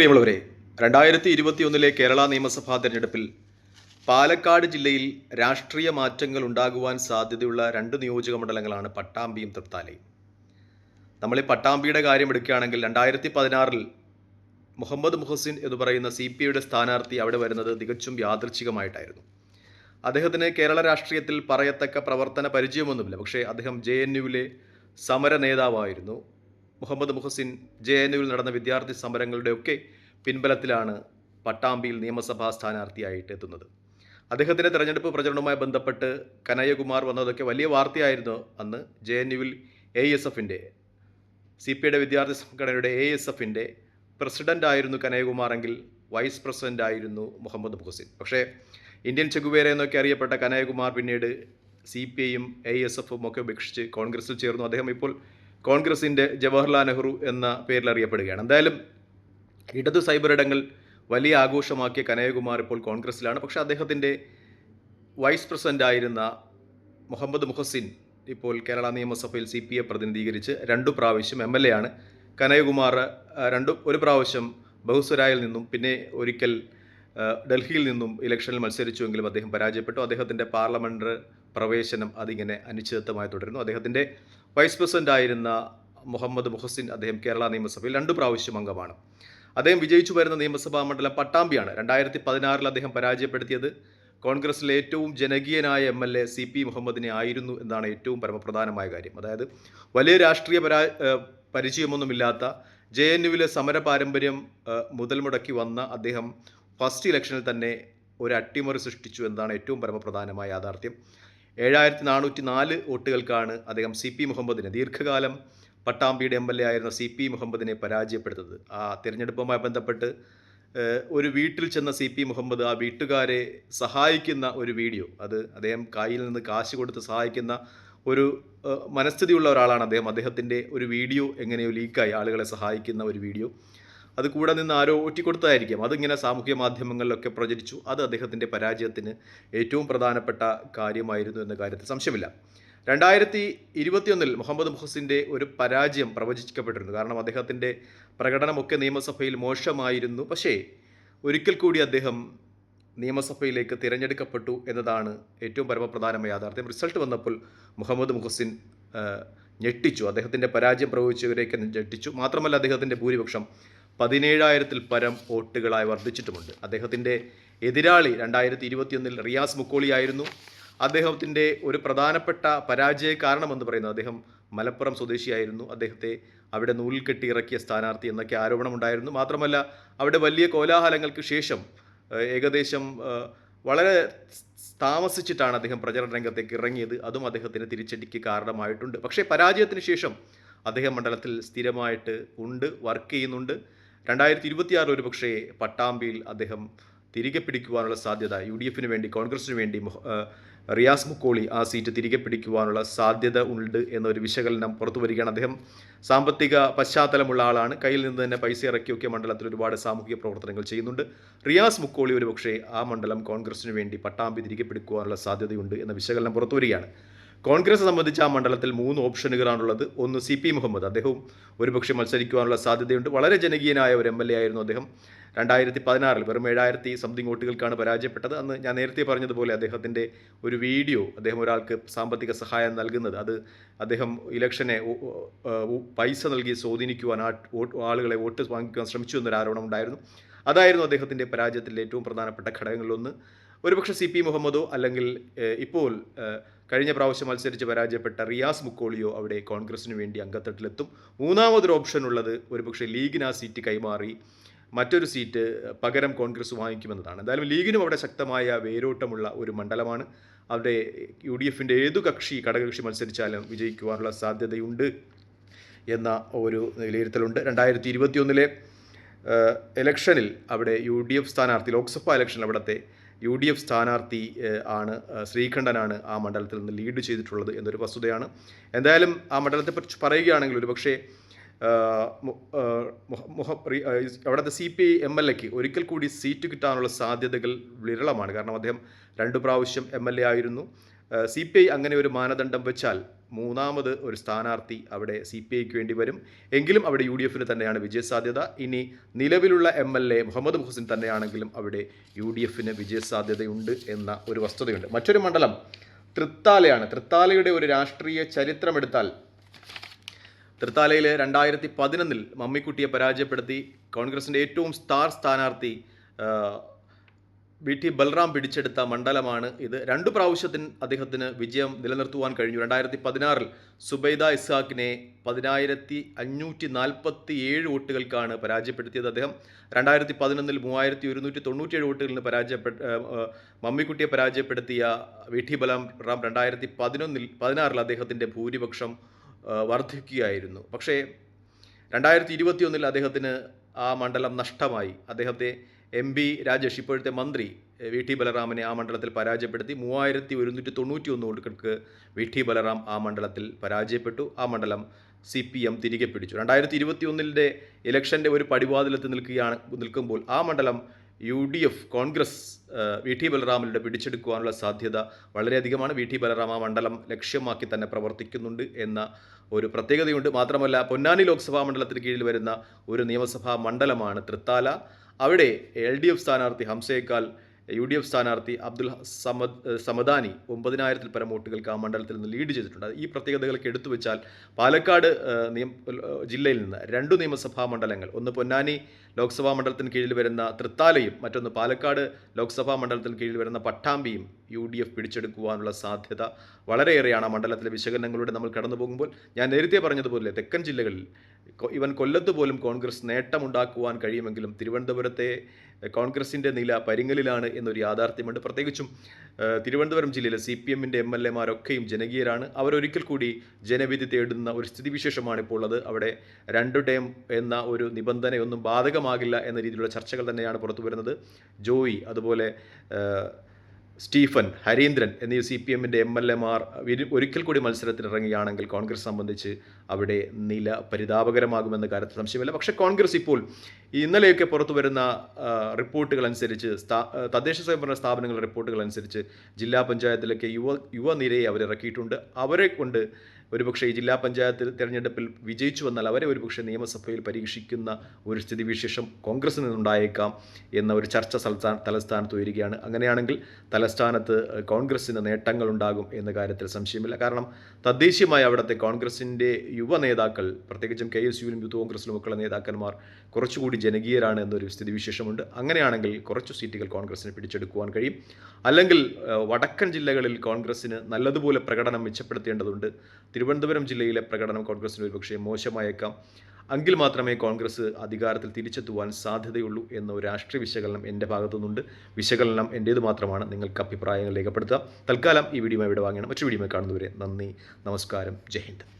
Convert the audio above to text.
പ്രിയമുള്ളവരെ രണ്ടായിരത്തി ഇരുപത്തിയൊന്നിലെ കേരള നിയമസഭാ തെരഞ്ഞെടുപ്പിൽ പാലക്കാട് ജില്ലയിൽ രാഷ്ട്രീയ മാറ്റങ്ങൾ ഉണ്ടാകുവാൻ സാധ്യതയുള്ള രണ്ട് നിയോജക മണ്ഡലങ്ങളാണ് പട്ടാമ്പിയും തൃത്താലയും. നമ്മൾ ഈ പട്ടാമ്പിയുടെ കാര്യം എടുക്കുകയാണെങ്കിൽ രണ്ടായിരത്തി പതിനാറിൽ മുഹമ്മദ് മുഹസിൻ എന്ന് പറയുന്ന സി പി ഐയുടെ സ്ഥാനാർത്ഥി അവിടെ വരുന്നത് തികച്ചും യാദൃച്ഛികമായിട്ടായിരുന്നു. അദ്ദേഹത്തിന് കേരള രാഷ്ട്രീയത്തിൽ പറയത്തക്ക പ്രവർത്തന പരിചയമൊന്നുമില്ല. പക്ഷേ അദ്ദേഹം ജെ എൻ യുവിലെ സമര നേതാവായിരുന്നു. മുഹമ്മദ് മുഹസിൻ ജെ എൻ യുവിൽ നടന്ന വിദ്യാർത്ഥി സമരങ്ങളുടെയൊക്കെ പിൻബലത്തിലാണ് പട്ടാമ്പിയിൽ നിയമസഭാ സ്ഥാനാർത്ഥിയായിട്ട് എത്തുന്നത്. അദ്ദേഹത്തിന്റെ തെരഞ്ഞെടുപ്പ് പ്രചരണവുമായി ബന്ധപ്പെട്ട് കനയ്യകുമാർ വന്നതൊക്കെ വലിയ വാർത്തയായിരുന്നു അന്ന് ജെ എൻ യുവിൽ എ എസ് എഫിന്റെ സി പി ഐയുടെ വിദ്യാർത്ഥി സംഘടനയുടെ എ എസ് എഫിന്റെ പ്രസിഡന്റ് ആയിരുന്നു കനയ്യകുമാറെങ്കിൽ വൈസ് പ്രസിഡന്റ് ആയിരുന്നു മുഹമ്മദ് മുഹസിൻ. പക്ഷേ ഇന്ത്യൻ ചെഗുവേര എന്നൊക്കെ അറിയപ്പെട്ട കനയ്യകുമാർ പിന്നീട് സി പി ഐയും എ എസ് എഫും ഒക്കെ ഉപേക്ഷിച്ച് കോൺഗ്രസിൽ ചേർന്നു. അദ്ദേഹം ഇപ്പോൾ കോൺഗ്രസിന്റെ ജവഹർലാൽ നെഹ്റു എന്ന പേരിൽ അറിയപ്പെടുകയാണ് എന്തായാലും ഇടതു സൈബർ ഇടങ്ങൾ വലിയ ആഘോഷമാക്കിയ കനയകുമാർ ഇപ്പോൾ കോൺഗ്രസ്സിലാണ് പക്ഷേ അദ്ദേഹത്തിന്റെ വൈസ് പ്രസിഡന്റ് ആയിരുന്ന മുഹമ്മദ് മുഹസിൻ ഇപ്പോൾ കേരള നിയമസഭയിൽ സി പി എ പ്രതിനിധീകരിച്ച് രണ്ടു പ്രാവശ്യം എം എൽ എ ആണ്. കനയകുമാർ രണ്ടും രണ്ടു ഒരു പ്രാവശ്യം ബഹുസ്വരായിൽ നിന്നും പിന്നെ ഒരിക്കൽ ഡൽഹിയിൽ നിന്നും ഇലക്ഷനിൽ മത്സരിച്ചുവെങ്കിലും അദ്ദേഹം പരാജയപ്പെട്ടു. അദ്ദേഹത്തിന്റെ പാർലമെന്റ് പ്രവേശനം അതിങ്ങനെ അനിശ്ചിതത്വമായി തുടരുന്നു. അദ്ദേഹത്തിന്റെ വൈസ് പ്രസിഡന്റ് ആയിരുന്ന മുഹമ്മദ് മുഹസിൻ അദ്ദേഹം കേരള നിയമസഭയിൽ രണ്ടു പ്രാവശ്യം അംഗമാണ്. അദ്ദേഹം വിജയിച്ചു വരുന്ന നിയമസഭാ മണ്ഡലം പട്ടാമ്പിയാണ്. രണ്ടായിരത്തി പതിനാറിൽ അദ്ദേഹം പരാജയപ്പെടുത്തിയത് കോൺഗ്രസിലെ ഏറ്റവും ജനകീയനായ M L A C P മുഹമ്മദിനെ ആയിരുന്നു എന്നാണ് ഏറ്റവും പരമപ്രധാനമായ കാര്യം. അതായത് വലിയ രാഷ്ട്രീയ പരാ പരിചയമൊന്നുമില്ലാത്ത ജെ എൻ യുവിലെ സമര പാരമ്പര്യം മുതൽ മുടക്കി വന്ന അദ്ദേഹം ഫസ്റ്റ് ഇലക്ഷനിൽ തന്നെ ഒരു അട്ടിമറി സൃഷ്ടിച്ചു എന്നതാണ് ഏറ്റവും പരമപ്രധാനമായ യാഥാർത്ഥ്യം. ഏഴായിരത്തി നാനൂറ്റി നാല് വോട്ടുകൾക്കാണ് അദ്ദേഹം സി പി മുഹമ്മദിനെ ദീർഘകാലം പട്ടാമ്പിയുടെ എം എൽ എ ആയിരുന്ന സി പി മുഹമ്മദിനെ പരാജയപ്പെടുത്തത്. ആ തിരഞ്ഞെടുപ്പുമായി ബന്ധപ്പെട്ട് ഒരു വീട്ടിൽ ചെന്ന സി പി മുഹമ്മദ് ആ വീട്ടുകാരെ സഹായിക്കുന്ന ഒരു വീഡിയോ. അത് അദ്ദേഹം കായിൽ നിന്ന് കാശ് കൊടുത്ത് സഹായിക്കുന്ന ഒരു മനസ്ഥിതിയുള്ള ഒരാളാണ് അദ്ദേഹം. അദ്ദേഹത്തിന്റെ ഒരു വീഡിയോ എങ്ങനെയോ ലീക്കായി ആളുകളെ സഹായിക്കുന്ന ഒരു വീഡിയോ. അത് കൂടെ നിന്ന് ആരോ ഒറ്റിക്കൊടുത്തതായിരിക്കാം അതിങ്ങനെ സാമൂഹ്യ മാധ്യമങ്ങളിലൊക്കെ പ്രചരിച്ചു. അത് അദ്ദേഹത്തിന്റെ പരാജയത്തിന് ഏറ്റവും പ്രധാനപ്പെട്ട കാര്യമായിരുന്നു എന്ന കാര്യത്തിൽ സംശയമില്ല. രണ്ടായിരത്തി ഇരുപത്തിയൊന്നിൽ മുഹമ്മദ് മുഹസിന്റെ ഒരു പരാജയം പ്രവചിക്കപ്പെട്ടിരുന്നു. കാരണം അദ്ദേഹത്തിന്റെ പ്രകടനമൊക്കെ നിയമസഭയിൽ മോശമായിരുന്നു. പക്ഷേ ഒരിക്കൽ കൂടി അദ്ദേഹം നിയമസഭയിലേക്ക് തിരഞ്ഞെടുക്കപ്പെട്ടു എന്നതാണ് ഏറ്റവും പരമപ്രധാനമായ യാഥാർത്ഥ്യം. റിസൾട്ട് വന്നപ്പോൾ മുഹമ്മദ് മുഹസിൻ ഞെട്ടിച്ചു. അദ്ദേഹത്തിന്റെ പരാജയം പ്രവചിച്ചവരെയൊക്കെ ഞെട്ടിച്ചു. മാത്രമല്ല അദ്ദേഹത്തിന്റെ ഭൂരിപക്ഷം പതിനേഴായിരത്തിൽ പരം വോട്ടുകളായി വർദ്ധിച്ചിട്ടുമുണ്ട്. അദ്ദേഹത്തിന്റെ എതിരാളി രണ്ടായിരത്തി ഇരുപത്തിയൊന്നിൽ റിയാസ് മുക്കോളിയായിരുന്നു. അദ്ദേഹത്തിന്റെ ഒരു പ്രധാനപ്പെട്ട പരാജയ കാരണമെന്ന് പറയുന്നത് അദ്ദേഹം മലപ്പുറം സ്വദേശിയായിരുന്നു. അദ്ദേഹത്തെ അവിടെ നൂലിൽ കെട്ടി ഇറക്കിയ സ്ഥാനാർത്ഥി എന്നൊക്കെ ആരോപണമുണ്ടായിരുന്നു. മാത്രമല്ല അവിടെ വലിയ കോലാഹലങ്ങൾക്ക് ശേഷം ഏകദേശം വളരെ താമസിച്ചിട്ടാണ് അദ്ദേഹം പ്രചരണ രംഗത്തേക്ക് ഇറങ്ങിയത്. അതും അദ്ദേഹത്തിന് തിരിച്ചടിക്ക് കാരണമായിട്ടുണ്ട്. പക്ഷേ പരാജയത്തിന് ശേഷം അദ്ദേഹം മണ്ഡലത്തിൽ സ്ഥിരമായിട്ട് ഉണ്ട് വർക്ക് ചെയ്യുന്നുണ്ട്. രണ്ടായിരത്തി ഇരുപത്തിയാറ് ഒരു പക്ഷേ പട്ടാമ്പിയിൽ അദ്ദേഹം തിരികെ പിടിക്കുവാനുള്ള സാധ്യത യു ഡി എഫിന് വേണ്ടി കോൺഗ്രസിന് വേണ്ടി റിയാസ് മുക്കോളി ആ സീറ്റ് തിരികെ പിടിക്കുവാനുള്ള സാധ്യത ഉണ്ട് എന്നൊരു വിശകലനം പുറത്തു വരികയാണ്. അദ്ദേഹം സാമ്പത്തിക പശ്ചാത്തലമുള്ള ആളാണ്. കയ്യിൽ നിന്ന് തന്നെ പൈസ ഇറക്കിയൊക്കെ മണ്ഡലത്തിൽ ഒരുപാട് സാമൂഹിക പ്രവർത്തനങ്ങൾ ചെയ്യുന്നുണ്ട്. റിയാസ് മുക്കോളി ഒരുപക്ഷേ ആ മണ്ഡലം കോൺഗ്രസിന് വേണ്ടി പട്ടാമ്പി തിരികെ പിടിക്കുവാനുള്ള സാധ്യതയുണ്ട് എന്ന വിശകലനം പുറത്തു വരികയാണ്. കോൺഗ്രസ് സംബന്ധിച്ച് ആ മണ്ഡലത്തിൽ മൂന്ന് ഓപ്ഷനുകളാണുള്ളത്. ഒന്ന് സി പി മുഹമ്മദ്. അദ്ദേഹവും ഒരുപക്ഷെ മത്സരിക്കുവാനുള്ള സാധ്യതയുണ്ട്. വളരെ ജനകീയനായ ഒരു എം എൽ എ ആയിരുന്നു അദ്ദേഹം. രണ്ടായിരത്തി പതിനാറിൽ വെറും ഏഴായിരത്തി സംതിങ് വോട്ടുകൾക്കാണ് പരാജയപ്പെട്ടത്. അന്ന് ഞാൻ നേരത്തെ പറഞ്ഞതുപോലെ അദ്ദേഹത്തിന്റെ ഒരു വീഡിയോ അദ്ദേഹം ഒരാൾക്ക് സാമ്പത്തിക സഹായം നൽകുന്നത്. അത് അദ്ദേഹം ഇലക്ഷനെ പൈസ നൽകി സ്വാധീനിക്കുവാൻ ആളുകളെ വോട്ട് വാങ്ങിക്കുവാൻ ശ്രമിച്ചു എന്നൊരു ആരോപണം ഉണ്ടായിരുന്നു അതായിരുന്നു അദ്ദേഹത്തിന്റെ പരാജയത്തിലെ ഏറ്റവും പ്രധാനപ്പെട്ട ഘടകങ്ങളിലൊന്ന്. ഒരുപക്ഷെ സി പി മുഹമ്മദോ അല്ലെങ്കിൽ ഇപ്പോൾ കഴിഞ്ഞ പ്രാവശ്യം മത്സരിച്ച് പരാജയപ്പെട്ട റിയാസ് മുക്കോളിയോ അവിടെ കോൺഗ്രസിന് വേണ്ടി അംഗത്തട്ടിലെത്തും മൂന്നാമതൊരു ഓപ്ഷൻ ഉള്ളത് ഒരുപക്ഷെ ലീഗിന് ആ സീറ്റ് കൈമാറി മറ്റൊരു സീറ്റ് പകരം കോൺഗ്രസ് വാങ്ങിക്കുമെന്നതാണ്. എന്തായാലും ലീഗിനും അവിടെ ശക്തമായ വേരോട്ടമുള്ള ഒരു മണ്ഡലമാണ്. അവിടെ യു ഡി എഫിന്റെ ഏതു കക്ഷി ഘടകകക്ഷി മത്സരിച്ചാലും വിജയിക്കുവാനുള്ള സാധ്യതയുണ്ട് എന്ന ഒരു വിലയിരുത്തലുണ്ട്. രണ്ടായിരത്തി ഇരുപത്തിയൊന്നിലെ ഇലക്ഷനിൽ അവിടെ യു ഡി എഫ് സ്ഥാനാർത്ഥി ലോക്സഭാ ഇലക്ഷനിൽ അവിടുത്തെ യു ഡി എഫ് സ്ഥാനാർത്ഥി ആണ് ശ്രീകണ്ഠനാണ് ആ മണ്ഡലത്തിൽ നിന്ന് ലീഡ് ചെയ്തിട്ടുള്ളത് എന്നൊരു വസ്തുതയാണ്. എന്തായാലും ആ മണ്ഡലത്തെക്കുറിച്ച് പറയുകയാണെങ്കിൽ ഒരുപക്ഷേ അവിടുത്തെ C P I M L എക്ക് ഒരിക്കൽ കൂടി സീറ്റ് കിട്ടാനുള്ള സാധ്യതകൾ വിരളമാണ്. കാരണം അദ്ദേഹം രണ്ട് പ്രാവശ്യം എം എൽ എ ആയിരുന്നു. സി പി ഐ അങ്ങനെ ഒരു മാനദണ്ഡം വെച്ചാൽ മൂന്നാമത് ഒരു സ്ഥാനാർത്ഥി അവിടെ സി പി ഐക്ക് വേണ്ടി വരും. എങ്കിലും അവിടെ യു ഡി എഫിന് തന്നെയാണ് വിജയസാധ്യത. ഇനി നിലവിലുള്ള M L A Muhammad Muhsin തന്നെയാണെങ്കിലും അവിടെ യു ഡി എഫിന് വിജയസാധ്യതയുണ്ട് എന്ന ഒരു വസ്തുതയുണ്ട്. മറ്റൊരു മണ്ഡലം തൃത്താലയാണ്. തൃത്താലയുടെ ഒരു രാഷ്ട്രീയ ചരിത്രമെടുത്താൽ തൃത്താലയിൽ രണ്ടായിരത്തി പതിനൊന്നിൽ മമ്മിക്കുട്ടിയെ പരാജയപ്പെടുത്തി കോൺഗ്രസിന്റെ ഏറ്റവും സ്റ്റാർ സ്ഥാനാർത്ഥി വി ടി ബൽറാം പിടിച്ചെടുത്ത മണ്ഡലമാണ് ഇത്. രണ്ടു പ്രാവശ്യത്തിന് അദ്ദേഹത്തിന് വിജയം നിലനിർത്തുവാൻ കഴിഞ്ഞു. രണ്ടായിരത്തി പതിനാറിൽ സുബൈദ ഇസ്ഹാക്കിനെ പതിനായിരത്തി അഞ്ഞൂറ്റി നാൽപ്പത്തി ഏഴ് വോട്ടുകൾക്കാണ് പരാജയപ്പെടുത്തിയത് അദ്ദേഹം. രണ്ടായിരത്തി പതിനൊന്നിൽ മൂവായിരത്തി ഒരുന്നൂറ്റി തൊണ്ണൂറ്റിയേഴ് വോട്ടുകളിന് പരാജയപ്പെട്ട മമ്മിക്കുട്ടിയെ പരാജയപ്പെടുത്തിയ വി ടി ബലറാം രണ്ടായിരത്തി പതിനൊന്നിൽ പതിനാറിൽ അദ്ദേഹത്തിന്റെ ഭൂരിപക്ഷം വർദ്ധിക്കുകയായിരുന്നു പക്ഷേ രണ്ടായിരത്തി ഇരുപത്തിയൊന്നിൽ അദ്ദേഹത്തിന് ആ മണ്ഡലം നഷ്ടമായി. അദ്ദേഹത്തെ എം ബി രാജേഷ് ഇപ്പോഴത്തെ മന്ത്രി വി. ടി. ബലറാമിനെ ആ മണ്ഡലത്തിൽ പരാജയപ്പെടുത്തി. മൂവായിരത്തി ഒരുന്നൂറ്റി തൊണ്ണൂറ്റി ഒന്ന് വോട്ടുകൾക്ക് വി. ടി. ബലറാം ആ മണ്ഡലത്തിൽ പരാജയപ്പെട്ടു. ആ മണ്ഡലം സി. പി. എം തിരികെ പിടിച്ചു. രണ്ടായിരത്തി ഇരുപത്തി ഒന്നിന്റെ ഇലക്ഷന്റെ ഒരു പടിവാതിലെത്തി നിൽക്കുകയാണ് നിൽക്കുമ്പോൾ ആ മണ്ഡലം U. D. F Congress V. T. ബലറാമിലൂടെ പിടിച്ചെടുക്കുവാനുള്ള സാധ്യത വളരെയധികമാണ്. വി. ടി. ബലറാം ആ മണ്ഡലം ലക്ഷ്യമാക്കി തന്നെ പ്രവർത്തിക്കുന്നുണ്ട് എന്ന ഒരു പ്രത്യേകതയുണ്ട്. മാത്രമല്ല പൊന്നാനി ലോക്സഭാ മണ്ഡലത്തിന് കീഴിൽ വരുന്ന ഒരു നിയമസഭാ മണ്ഡലമാണ് തൃത്താല. അവിടെ എൽ ഡി എഫ് സ്ഥാനാർത്ഥി ഹംസയേക്കാൾ യു ഡി എഫ് സ്ഥാനാർത്ഥി അബ്ദുൽ സമദ് സമദാനി ഒമ്പതിനായിരത്തിൽ പരം വോട്ടുകൾക്ക് ആ മണ്ഡലത്തിൽ നിന്ന് ലീഡ് ചെയ്തിട്ടുണ്ട്. ഈ പ്രത്യേകതകളൊക്കെ എടുത്തു വെച്ചാൽ പാലക്കാട് നിയമ നിയം ജില്ലയിൽ നിന്ന് രണ്ടു നിയമസഭാ മണ്ഡലങ്ങൾ ഒന്ന് പൊന്നാനി ലോക്സഭാ മണ്ഡലത്തിന് കീഴിൽ വരുന്ന തൃത്താലയും മറ്റൊന്ന് പാലക്കാട് ലോക്സഭാ മണ്ഡലത്തിന് കീഴിൽ വരുന്ന പട്ടാമ്പിയും യു ഡി എഫ് പിടിച്ചെടുക്കുവാനുള്ള സാധ്യത വളരെയേറെയാണ്. മണ്ഡലത്തിലെ വിശകലനങ്ങളിലൂടെ നമ്മൾ കടന്നു പോകുമ്പോൾ ഞാൻ നേരത്തെ പറഞ്ഞതുപോലെ തെക്കൻ ജില്ലകളിൽ ഇവൻ കൊല്ലത്ത് പോലും കോൺഗ്രസ് നേട്ടമുണ്ടാക്കുവാൻ കഴിയുമെങ്കിലും തിരുവനന്തപുരത്തെ കോൺഗ്രസിന്റെ നില പരിങ്ങലിലാണ് എന്നൊരു യാഥാർത്ഥ്യമുണ്ട്. പ്രത്യേകിച്ചും തിരുവനന്തപുരം ജില്ലയിലെ സി പി എമ്മിന്റെ എം എൽ എമാരൊക്കെയും ജനകീയരാണ്. അവരൊരിക്കൽ കൂടി ജനവിധി തേടുന്ന ഒരു സ്ഥിതിവിശേഷമാണ് ഇപ്പോൾ ഉള്ളത് അവിടെ രണ്ട് ടേം എന്ന ഒരു നിബന്ധനയൊന്നും ബാധകമാകില്ല എന്ന രീതിയിലുള്ള ചർച്ചകൾ തന്നെയാണ് പുറത്തു വരുന്നത് ജോയി അതുപോലെ സ്റ്റീഫൻ ഹരീന്ദ്രൻ എന്നീ സി പി എമ്മിന്റെ എം എൽ എമാർ ഒരിക്കൽ കൂടി മത്സരത്തിനിറങ്ങുകയാണെങ്കിൽ കോൺഗ്രസ് സംബന്ധിച്ച് അവിടെ നില പരിതാപകരമാകുമെന്ന കാര്യത്തിൽ സംശയമില്ല. പക്ഷേ കോൺഗ്രസ് ഇപ്പോൾ ഇന്നലെയൊക്കെ പുറത്തു വരുന്ന റിപ്പോർട്ടുകൾ അനുസരിച്ച് തദ്ദേശ സ്വയംഭരണ സ്ഥാപനങ്ങളുടെ റിപ്പോർട്ടുകൾ അനുസരിച്ച് ജില്ലാ പഞ്ചായത്തിലൊക്കെ യുവ യുവനിരയെ അവരിറക്കിയിട്ടുണ്ട് അവരെ കൊണ്ട് ഒരുപക്ഷെ ഈ ജില്ലാ പഞ്ചായത്ത് തിരഞ്ഞെടുപ്പിൽ വിജയിച്ചു വന്നാൽ അവരെ ഒരുപക്ഷെ നിയമസഭയിൽ പരീക്ഷിക്കുന്ന ഒരു സ്ഥിതിവിശേഷം കോൺഗ്രസിൽ നിന്നുണ്ടായേക്കാം എന്ന ഒരു ചർച്ച സ്ഥലസ്ഥാന തലസ്ഥാനത്ത് ഉയരുകയാണ്. അങ്ങനെയാണെങ്കിൽ തലസ്ഥാനത്ത് കോൺഗ്രസിന് നേട്ടങ്ങളുണ്ടാകും എന്ന കാര്യത്തിൽ സംശയമില്ല. കാരണം തദ്ദേശീയമായി അവിടുത്തെ കോൺഗ്രസിന്റെ യുവ നേതാക്കൾ പ്രത്യേകിച്ചും കെ എസ് യുവിലും യൂത്ത് കോൺഗ്രസിലും ഒക്കെയുള്ള നേതാക്കന്മാർ കുറച്ചുകൂടി ജനകീയരാണ് എന്നൊരു സ്ഥിതിവിശേഷമുണ്ട്. അങ്ങനെയാണെങ്കിൽ കുറച്ച് സീറ്റുകൾ കോൺഗ്രസിന് പിടിച്ചെടുക്കുവാൻ കഴിയും. അല്ലെങ്കിൽ വടക്കൻ ജില്ലകളിൽ കോൺഗ്രസിന് നല്ലതുപോലെ പ്രകടനം മെച്ചപ്പെടുത്തേണ്ടതുണ്ട്. തിരുവനന്തപുരം ജില്ലയിലെ പ്രകടനം കോൺഗ്രസിന് ഒരുപക്ഷെ മോശമായേക്കാം. എങ്കിൽ മാത്രമേ കോൺഗ്രസ് അധികാരത്തിൽ തിരിച്ചെത്തുവാൻ സാധ്യതയുള്ളൂ എന്ന ഒരു രാഷ്ട്രീയ വിശകലനം എന്റെ ഭാഗത്തുനിന്നുണ്ട്. വിശകലനം എന്റേത് മാത്രമാണ്. നിങ്ങൾക്ക് അഭിപ്രായങ്ങൾ രേഖപ്പെടുത്തുക. തൽക്കാലം ഈ വീഡിയോ ഇവിടെ വാങ്ങണം മറ്റു വീഡിയോ കാണുന്നവരെ നന്ദി. നമസ്കാരം. ജയ് ഹിന്ദ്.